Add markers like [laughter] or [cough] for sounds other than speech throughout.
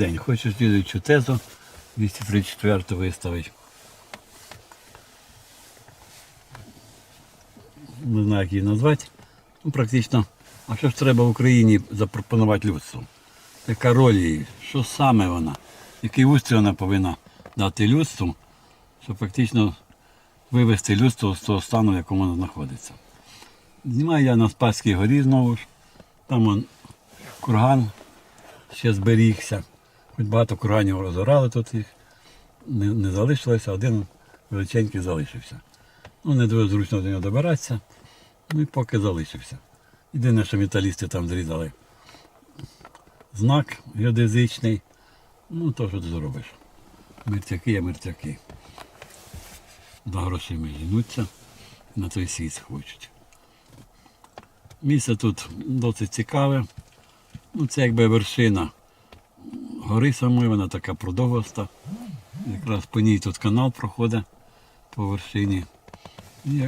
День. Хочу слідуючу тезу 234 виставити. Не знаю, як її назвати. Ну, практично, а що ж треба в Україні запропонувати людству? Яка роль її? Що саме вона? Який устрій вона повинна дати людству, щоб фактично вивести людство з того стану, в якому воно знаходиться. Знімаю я на Спасській горі знову ж. Там он, курган ще зберігся. Хоч багато курганів розорали тут їх, не, не залишилося, один величенький залишився. Ну, не дуже зручно до нього добиратися, ну і поки залишився. Єдине, що металісти там зрізали знак геодезичний. Ну, то що ти зробиш. Мертяки є мертяки. За грошима жінуться, на той світ хочуть. Місце тут досить цікаве. Ну, це якби вершина гори самої, вона така продовгаста. Якраз по ній тут канал проходить по вершині. І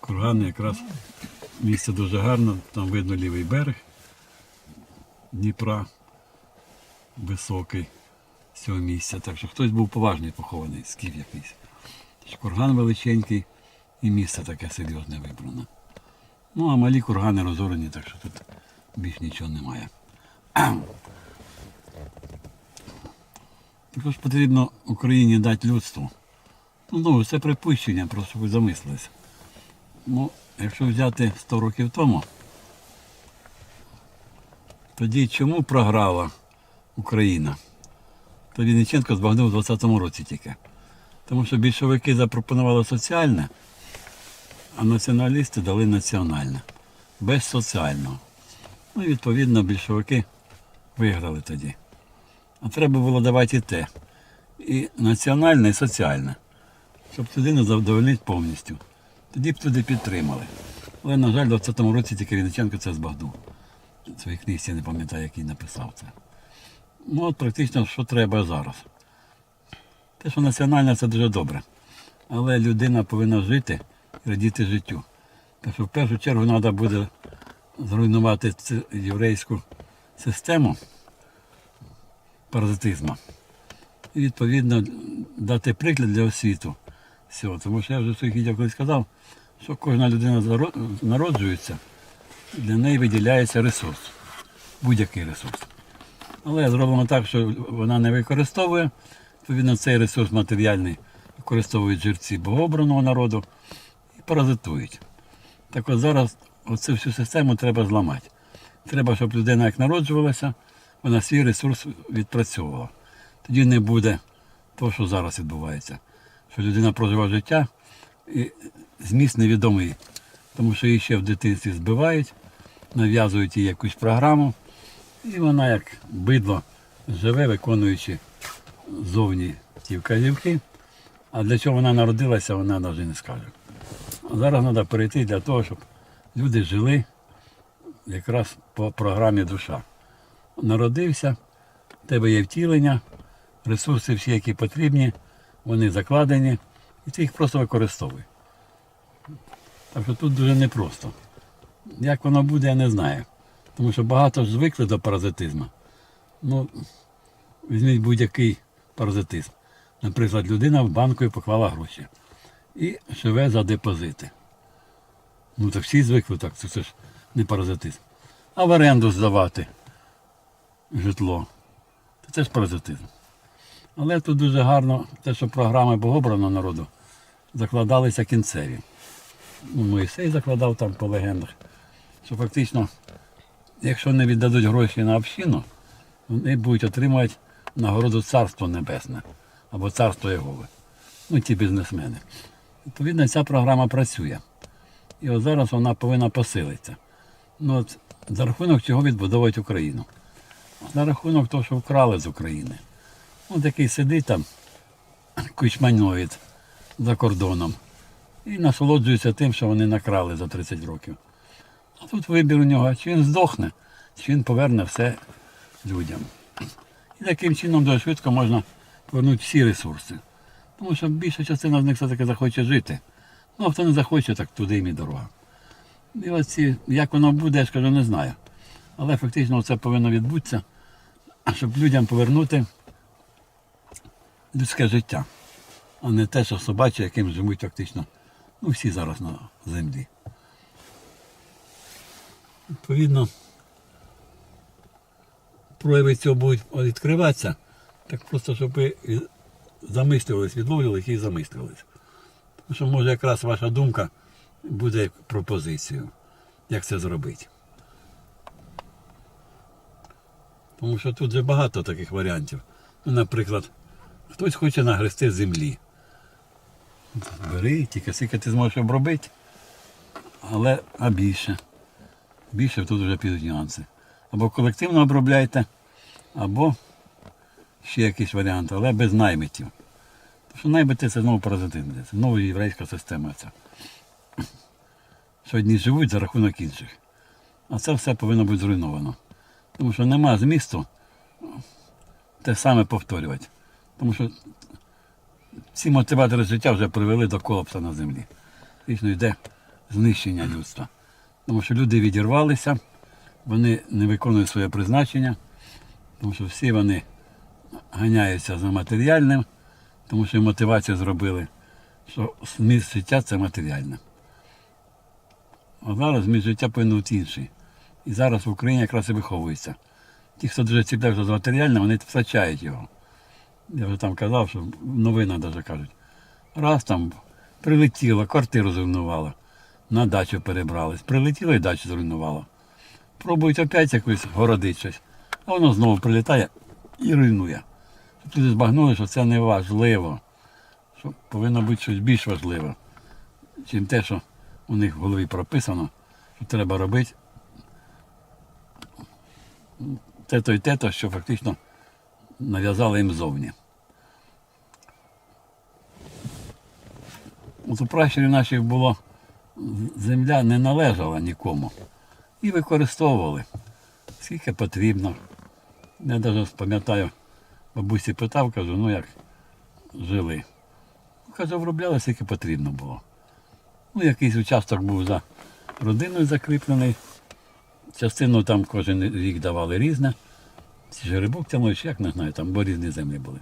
курган якраз місце дуже гарне, там видно лівий берег Дніпра високий з цього місця. Так що хтось був поважний похований, скіф якийсь. Курган величенький і місце таке серйозне вибрано. Ну а малі кургани розорені, так що тут більш нічого немає. Також потрібно Україні дати людству. Ну, це припущення, просто ви замислилися. Ну, якщо взяти 100 років тому, тоді чому програла Україна? То Вінниченко збагнув у 20-му році тільки. Тому що більшовики запропонували соціальне, а націоналісти дали національне, без соціального. Ну і відповідно більшовики виграли тоді. А треба було давати і те. І національне, і соціальне. Щоб людину задовольнити повністю. Тоді б туди підтримали. Але, на жаль, у 20-му році тільки Вінниченко це збагнув. В своїй книжці не пам'ятаю, який написав це. Ну от практично, що треба зараз. Те, що національне, це дуже добре. Але людина повинна жити і радіти життю. Так що в першу чергу треба буде зруйнувати цю єврейську систему паразитизму. І відповідно дати приклад для освіту всього. Тому що я вже в своїх відео колись сказав, що кожна людина народжується, для неї виділяється ресурс, будь-який ресурс. Але зроблено так, що вона не використовує. Відповідно, цей ресурс матеріальний використовують жерці богообраного народу і паразитують. Так от зараз оцю всю систему треба зламати. Треба, щоб людина як народжувалася, вона свій ресурс відпрацьовувала. Тоді не буде того, що зараз відбувається. Що людина проживає життя і зміст невідомий, тому що її ще в дитинстві збивають, нав'язують їй якусь програму, і вона як бидло живе, виконуючи зовні ті вказівки. А для чого вона народилася, вона навіть не скаже. Зараз треба перейти для того, щоб люди жили якраз по програмі душа. Народився, в тебе є втілення, ресурси всі, які потрібні, вони закладені, і ти їх просто використовуй. Так що тут дуже непросто. Як воно буде, я не знаю. Тому що багато ж звикли до паразитизму. Ну, візьміть будь-який паразитизм. Наприклад, людина в банку поклала гроші і живе за депозити. Ну так всі звикли так, це ж не паразитизм. А в оренду здавати житло. Це ж паразитизм. Але тут дуже гарно те, що програми богобраного народу закладалися кінцеві. Ну, Моїсей закладав там по легендах, що фактично, якщо не віддадуть гроші на общину, вони будуть отримувати нагороду Царство Небесне або Царство Єгови. Ну, ті бізнесмени. Відповідно, ця програма працює. І от зараз вона повинна посилитися. Ну, от, за рахунок чого відбудовують Україну. За рахунок того, що вкрали з України. От який сидить там, кучманьовід за кордоном, і насолоджується тим, що вони накрали за 30 років. А тут вибір у нього, чи він здохне, чи він поверне все людям. І таким чином дуже швидко можна повернути всі ресурси. Тому що більша частина з них все-таки захоче жити. Ну, а хто не захоче, так туди їм і дорога. І оці, як воно буде, я ж кажу, не знаю. Але фактично це повинно відбутися щоб людям повернути людське життя, а не те, що собаче, яким живуть фактично ну, всі зараз на землі. Відповідно, прояви цього будуть відкриватися, так просто, щоб ви замислювались, відловлювались і замислювались. Тому що може якраз ваша думка буде пропозицією, як це зробити. Тому що тут вже багато таких варіантів. Ну, наприклад, хтось хоче нагрести землі. Бери, тільки скільки ти зможеш обробити. Але а більше. Більше тут вже підуть нюанси. Або колективно обробляйте, або ще якийсь варіант, але без наймитів. Тому що наймити це знову паразитизм, це знову єврейська система ця. Що одні живуть за рахунок інших. А це все повинно бути зруйновано. Тому що нема змісту те саме повторювати. Тому що ці мотиватори життя вже привели до колапсу на землі. Фактично йде знищення людства. Тому що люди відірвалися, вони не виконують своє призначення, тому що всі вони ганяються за матеріальним, тому що мотивацію зробили, що зміст життя це матеріальне. А зараз зміст життя повинен бути інший. І зараз в Україні якраз і виховується. Ті, хто дуже ціпляється за матеріальне, вони втрачають його. Я вже там казав, що новина навіть кажуть. Раз там прилетіло, квартиру зруйнувало, на дачу перебрались. Прилетіло і дачу зруйнувало. Пробують опять якось городити щось, а воно знову прилітає і руйнує. Люди збагнули, що це не важливо. Що повинно бути щось більш важливе, чим те, що у них в голові прописано, що треба робити те-то і те-то, що фактично нав'язали їм зовні. От у пращурів наших було земля не належала нікому. І використовували, скільки потрібно. Я навіть пам'ятаю, бабусі питав, кажу, ну як жили. Каже, обробляли, скільки потрібно було. Ну, якийсь участок був за родиною закріплений. Частину там кожен рік давали різне. Ці жеребок тягнули, як не знаю, там, бо різні землі були.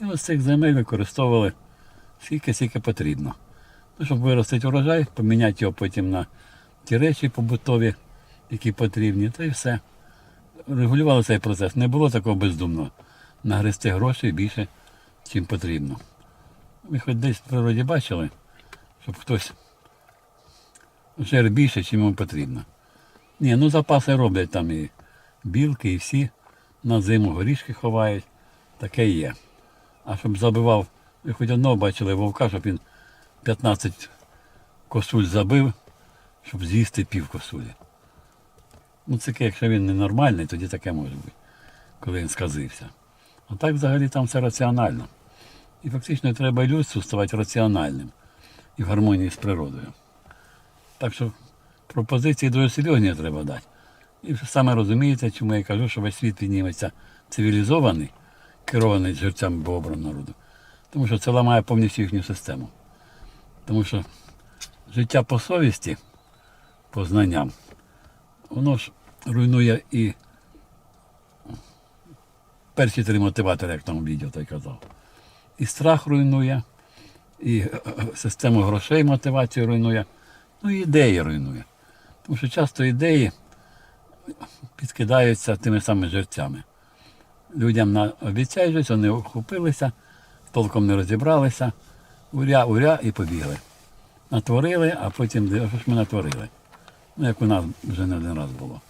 І ось цих земель використовували скільки, скільки потрібно. Ну, щоб виростити урожай, поміняти його потім на ті речі побутові, які потрібні, та й все. Регулювали цей процес. Не було такого бездумного. Нагрести грошей більше, чим потрібно. Ви хоч десь в природі бачили, щоб хтось жер більше, чим йому потрібно. Ні, ну запаси роблять там і білки, і всі на зиму горішки ховають. Таке є. А щоб забивав, ви хоч одного бачили вовка, щоб він 15 косуль забив, щоб з'їсти пів косулі. Ну це якщо він ненормальний, тоді таке може бути, коли він сказився. А так взагалі там все раціонально. І фактично треба людству ставати раціональним і в гармонії з природою. Так що пропозиції дуже серйозні треба дати. І саме розумієте, чому я кажу, що весь світ підніметься цивілізований, керований жерцями богобраного народу. Тому що це ламає повністю їхню систему. Тому що життя по совісті, по знанням, воно ж руйнує і перші три мотиватори, як там відео той казав. І страх руйнує, і е, е, систему грошей мотивацію руйнує, ну і ідеї руйнує. Тому що часто ідеї підкидаються тими самими жерцями. Людям обіцяють, щось, вони охопилися, толком не розібралися, уря, уря і побігли. Натворили, а потім «Де- що ж ми натворили. Ну, як у нас вже не один раз було.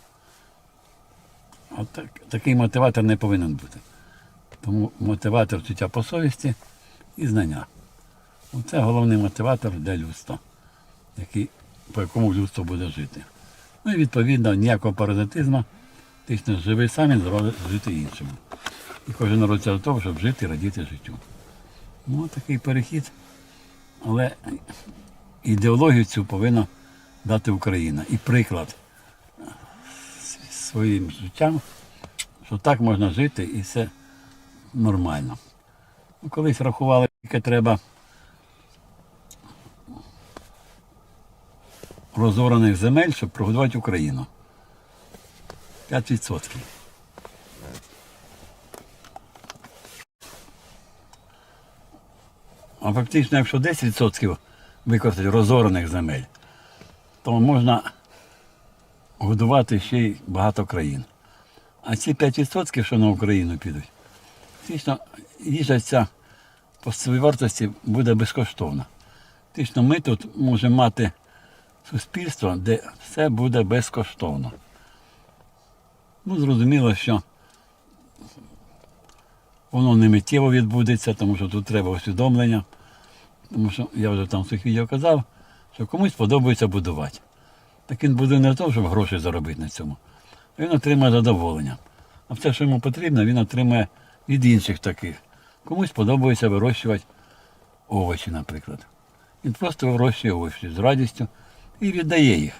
А так, такий мотиватор не повинен бути. Тому мотиватор життя по совісті і знання. Це головний мотиватор для людства, який, по якому людство буде жити. Ну і відповідно ніякого паразитизму. Ти не живи сам, зробить жити іншому. І кожен народиться до того, щоб жити і радіти життю. Ну, такий перехід. Але ідеологію цю повинна дати Україна. І приклад своїм життям, що так можна жити і все нормально. Ну, колись рахували, скільки треба Розорених земель, щоб прогодувати Україну. 5%. А фактично, якщо 10% використати розорених земель, то можна годувати ще й багато країн. А ці 5%, що на Україну підуть, фактично їжа ця по своїй вартості буде безкоштовна. Фактично ми тут можемо мати суспільство, де все буде безкоштовно. Ну, зрозуміло, що воно не миттєво відбудеться, тому що тут треба усвідомлення. Тому що я вже там в своїх відео казав, що комусь подобається будувати. Так він будує не того, щоб гроші заробити на цьому. Він отримає задоволення. А все, що йому потрібно, він отримає від інших таких. Комусь подобається вирощувати овочі, наприклад. Він просто вирощує овочі з радістю і віддає їх.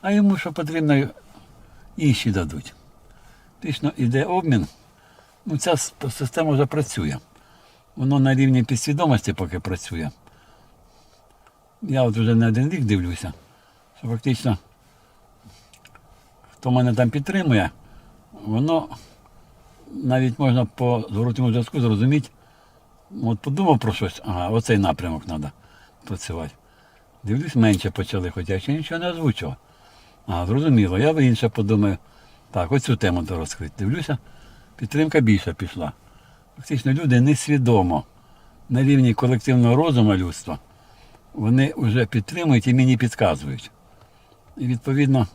А йому що потрібно, інші дадуть. Фактично йде обмін. Ну, ця система вже працює. Воно на рівні підсвідомості поки працює. Я от вже не один рік дивлюся, що фактично, хто мене там підтримує, воно навіть можна по зворотньому зв'язку зрозуміти, от подумав про щось, ага, оцей напрямок треба працювати. Дивлюсь, менше почали, хоча я ще нічого не озвучував. А, зрозуміло, я би інше подумаю, так, оцю тему то розкрити. Дивлюся, підтримка більше пішла. Фактично люди несвідомо на рівні колективного розуму людства, вони вже підтримують і мені підказують. І відповідно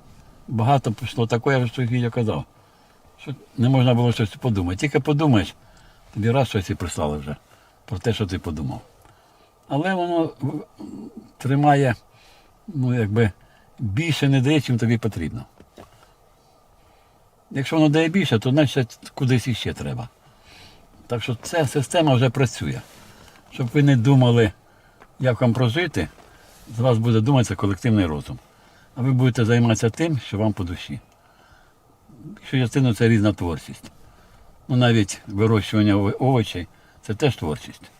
багато пішло такого, я своїх відео казав, що не можна було щось подумати. Тільки подумаєш, тобі раз щось і прислали вже про те, що ти подумав. Але воно тримає, ну якби більше не дає, чим тобі потрібно. Якщо воно дає більше, то значить кудись іще треба. Так що ця система вже працює. Щоб ви не думали, як вам прожити, з вас буде думатися колективний розум. А ви будете займатися тим, що вам по душі. Якщо частину це різна творчість. Ну навіть вирощування овочей це теж творчість.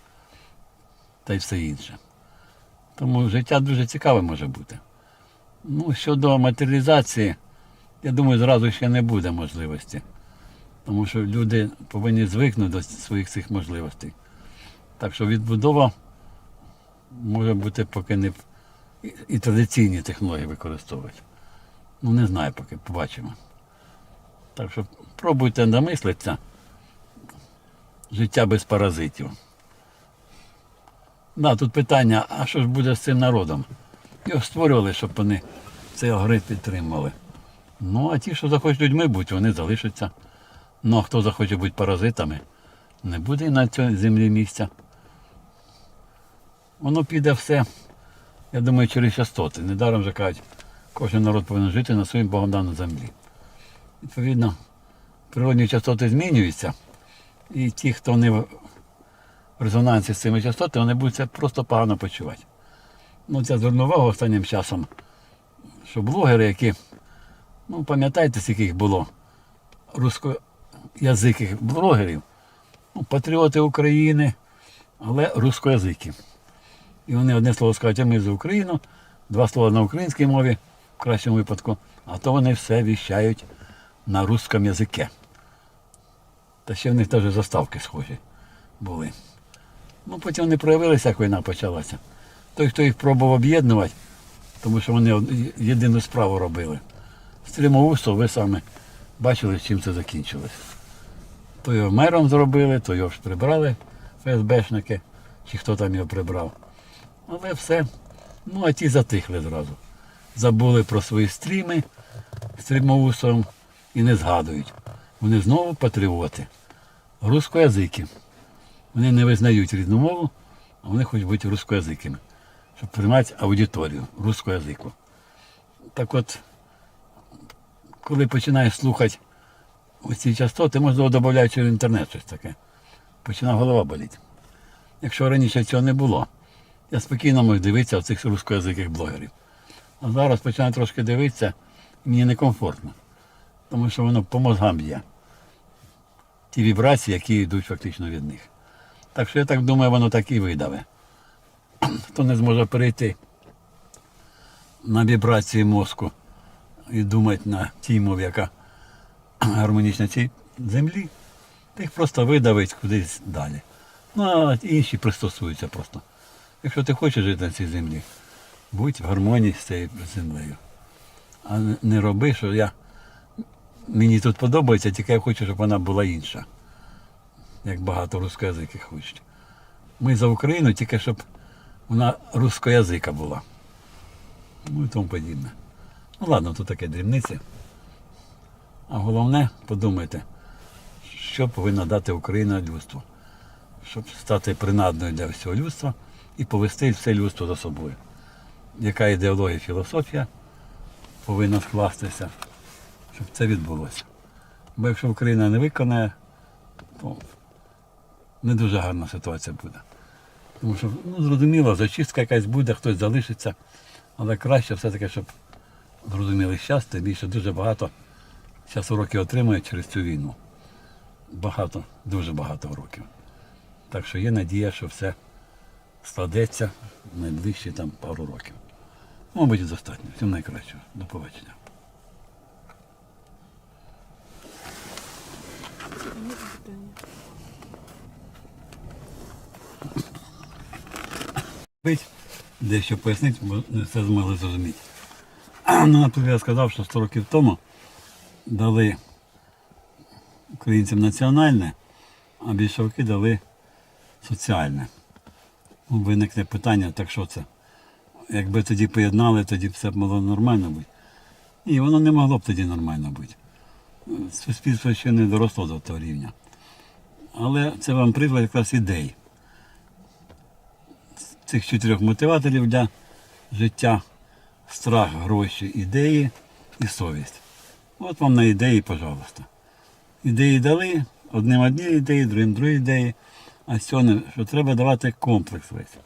Та й все інше. Тому життя дуже цікаве може бути. Ну, щодо матеріалізації, я думаю, зразу ще не буде можливості. Тому що люди повинні звикнути до своїх цих можливостей. Так що відбудова може бути поки не і- традиційні технології використовувати. Ну не знаю поки, побачимо. Так що пробуйте намислитися. Життя без паразитів. Да, тут питання, а що ж буде з цим народом? Його створювали, щоб вони цей алгоритм підтримували. Ну, а ті, що захочуть людьми бути, вони залишаться. Ну, а хто захоче бути паразитами, не буде на цій землі місця. Воно піде все, я думаю, через частоти. Недаром вже кажуть, кожен народ повинен жити на своїй Богом землі. Відповідно, природні частоти змінюються, і ті, хто не резонансі з цими частотами, вони будуть це просто погано почувати. Ну, це звернув останнім часом, що блогери, які, ну, пам'ятаєте, скільки їх було, рускоязиких блогерів, ну, патріоти України, але рускоязики. І вони одне слово скажуть, а ми за Україну, два слова на українській мові, в кращому випадку, а то вони все віщають на русском язикі. Та ще в них теж заставки схожі були. Ну, потім вони проявилися, як війна почалася. Той, хто їх пробував об'єднувати, тому що вони єдину справу робили. Стрімоусов, ви самі бачили, чим це закінчилось. То його мером зробили, то його ж прибрали ФСБшники, чи хто там його прибрав. Але все. Ну, а ті затихли зразу. Забули про свої стріми з стрімоусом і не згадують. Вони знову патріоти. Рускоязики. Вони не визнають рідну мову, а вони хочуть бути рускоязикими, щоб приймати аудиторію русского язику. Так от, коли починаєш слухати оці частоти, можливо, додають через інтернет щось таке. Починає голова боліти. Якщо раніше цього не було, я спокійно можу дивитися цих рускоязиких блогерів. А зараз починаю трошки дивитися, і мені некомфортно. Тому що воно по мозгам б'є. Ті вібрації, які йдуть фактично від них. Так що я так думаю, воно так і видаве. Хто не зможе перейти на вібрації мозку і думати на тій мові, яка гармонічна цій землі, то їх просто видавить кудись далі. Ну, а інші пристосуються просто Якщо ти хочеш жити на цій землі, будь в гармонії з цією землею. А не роби, що я. Мені тут подобається, тільки я хочу, щоб вона була інша. Як багато рускоязиких хочуть. Ми за Україну, тільки щоб вона рускоязика була. Ну і тому подібне. Ну ладно, тут таке дрібниці. А головне, подумайте, що повинна дати Україна людству, щоб стати принадною для всього людства і повести все людство за собою. Яка ідеологія, філософія повинна скластися, щоб це відбулося. Бо якщо Україна не виконає, то не дуже гарна ситуація буде. Тому що, ну, зрозуміло, зачистка якась буде, хтось залишиться, але краще все-таки, щоб зрозуміли час, тим більше дуже багато зараз уроки отримують через цю війну. Багато, дуже багато уроків. Так що є надія, що все складеться в найближчі там пару років. Мабуть, достатньо. Всім найкращого. До побачення. Дещо пояснити, бо не все змогли зрозуміти. [clears throat] Ну, наприклад, я сказав, що 100 років тому дали українцям національне, а більшовики дали соціальне. Ну, Виникне питання, так що це? Якби тоді поєднали, тоді б все було нормально бути. Ні, воно не могло б тоді нормально бути. Суспільство ще не доросло до того рівня. Але це вам приклад якраз ідей. Цих чотирьох мотиваторів для життя страх, гроші, ідеї і совість. От вам на ідеї, пожалуйста. Ідеї дали, одним одні ідеї, другим другі ідеї. А не, що треба давати комплекс весь.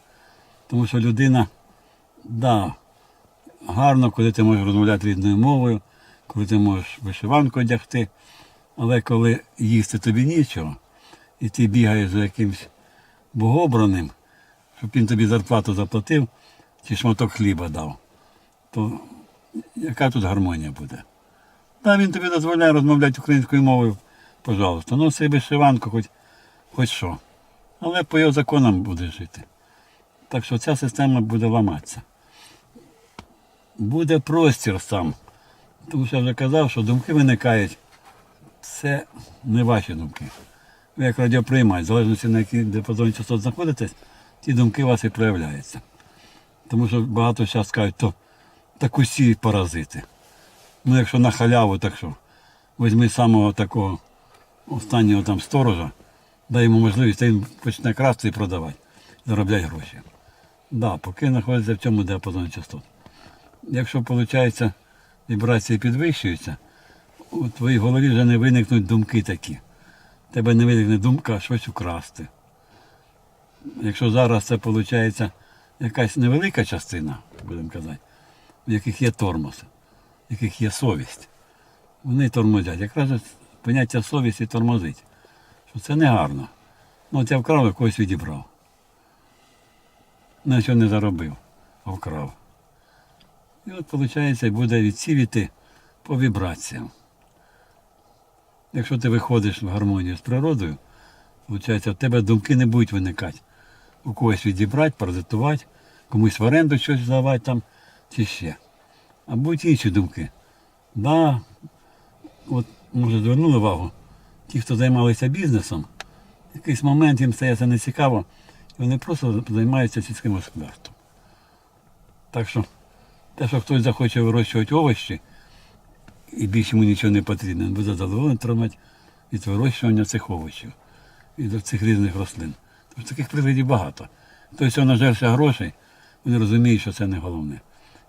Тому що людина, да, гарно, коли ти можеш розмовляти рідною мовою, коли ти можеш вишиванку одягти, але коли їсти тобі нічого, і ти бігаєш за якимсь богобраним, щоб він тобі зарплату заплатив чи шматок хліба дав, то яка тут гармонія буде? Та він тобі дозволяє розмовляти українською мовою, пожалуйста. Ну, це вишиванку, хоч, хоч що. Але по його законам буде жити. Так що ця система буде ламатися. Буде простір сам. Тому що я вже казав, що думки виникають. Це не ваші думки. Ви як радіоприймач, в залежності на якій діапазоні частот знаходитесь, ті думки у вас і проявляються. Тому що багато зараз кажуть, то так усі паразити. Ну якщо на халяву, так що візьми самого такого останнього там сторожа, дай йому можливість, та він почне красти і продавати, заробляти гроші. Да, поки знаходиться в цьому діапазоні частот. Якщо виходить, вібрації підвищуються, у твоїй голові вже не виникнуть думки такі. Тебе не виникне думка щось украсти. Якщо зараз це виходить якась невелика частина, будемо казати, в яких є тормоз, в яких є совість, вони тормозять. Якраз поняття совісті тормозить. Що це не гарно. Ну от я вкрав і когось відібрав. На що не заробив, а вкрав. І от, виходить, буде відсівіти по вібраціям. Якщо ти виходиш в гармонію з природою, виходить, в тебе думки не будуть виникати. У когось відібрати, паразитувати, комусь в оренду щось здавати там чи ще. А будуть інші думки. Да, от, може, звернули увагу, ті, хто займалися бізнесом, в якийсь момент їм стає це не цікаво, і вони просто займаються сільським господарством. Так що те, що хтось захоче вирощувати овочі, і більше йому нічого не потрібно, він буде задоволений отримати від вирощування цих овочів, від цих різних рослин. Таких прикладів багато. Тобто нажерся грошей, вони розуміють, що це не головне.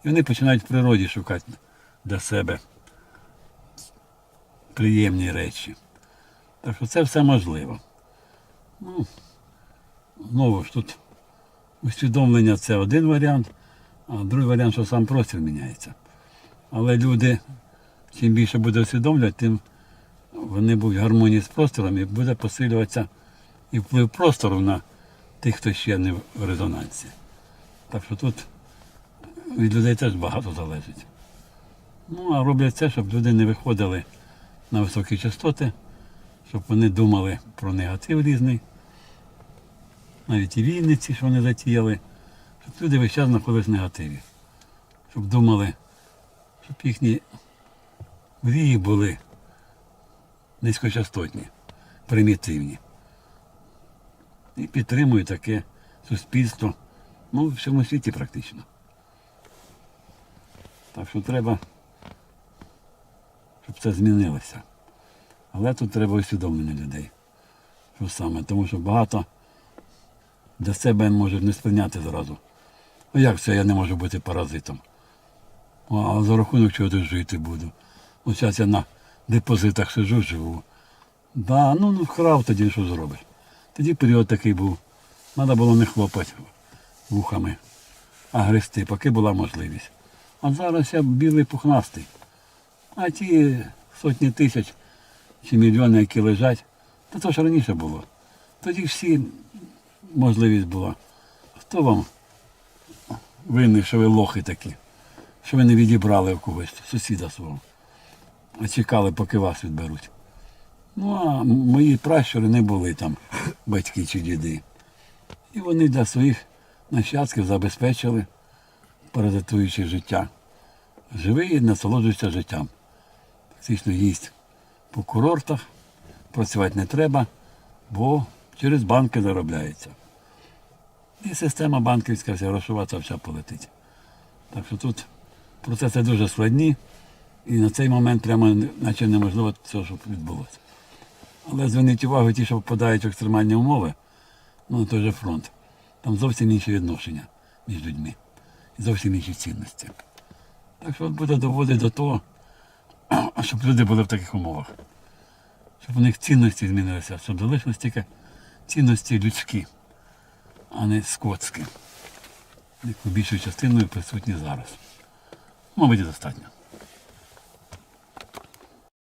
І вони починають в природі шукати для себе приємні речі. Так що це все можливо. Ну, знову ж тут усвідомлення це один варіант, а другий варіант, що сам простір міняється. Але люди, чим більше буде усвідомлювати, тим вони будуть в гармонії з простором і буде посилюватися і вплив простору на тих, хто ще не в резонансі. Так що тут від людей теж багато залежить. Ну, а роблять це, щоб люди не виходили на високі частоти, щоб вони думали про негатив різний. Навіть і війни ці, що вони затіяли, Щоб люди весь час знаходились в негативі. Щоб думали, щоб їхні мрії були низькочастотні, примітивні. І підтримую таке суспільство. Ну, в всьому світі практично. Так що треба, щоб це змінилося. Але тут треба усвідомлення людей. Що саме? Тому що багато для себе можуть не сприйняти зразу. Ну як це я не можу бути паразитом? А за рахунок чого тут жити буду? Ось зараз я на депозитах сижу, живу. Да, ну, ну вкрав тоді що зробиш. Тоді період такий був. Треба було не хлопати вухами, а грести, поки була можливість. А зараз я білий пухнастий. А ті сотні тисяч чи мільйони, які лежать, та то ж раніше було. Тоді всі можливість була. Хто вам винний, що ви лохи такі, що ви не відібрали у когось, сусіда свого, а чекали, поки вас відберуть. Ну, а мої пращури не були там, батьки чи діди. І вони для своїх нащадків забезпечили, паразитуючи життя. Живи і насолоджуйся життям. Фактично їсть по курортах, працювати не треба, бо через банки заробляється. І система банківська вся грошова ця вся полетить. Так що тут процеси дуже складні, і на цей момент прямо наче неможливо цього, щоб відбулося. Але зверніть увагу, ті, що попадають в екстремальні умови, ну той же фронт. Там зовсім інші відношення між людьми. Зовсім інші цінності. Так що буде доводити до того, [clears throat] щоб люди були в таких умовах. Щоб у них цінності змінилися, щоб залишились тільки цінності людські, а не скотські, які більшою частиною присутні зараз. Мабуть, і достатньо.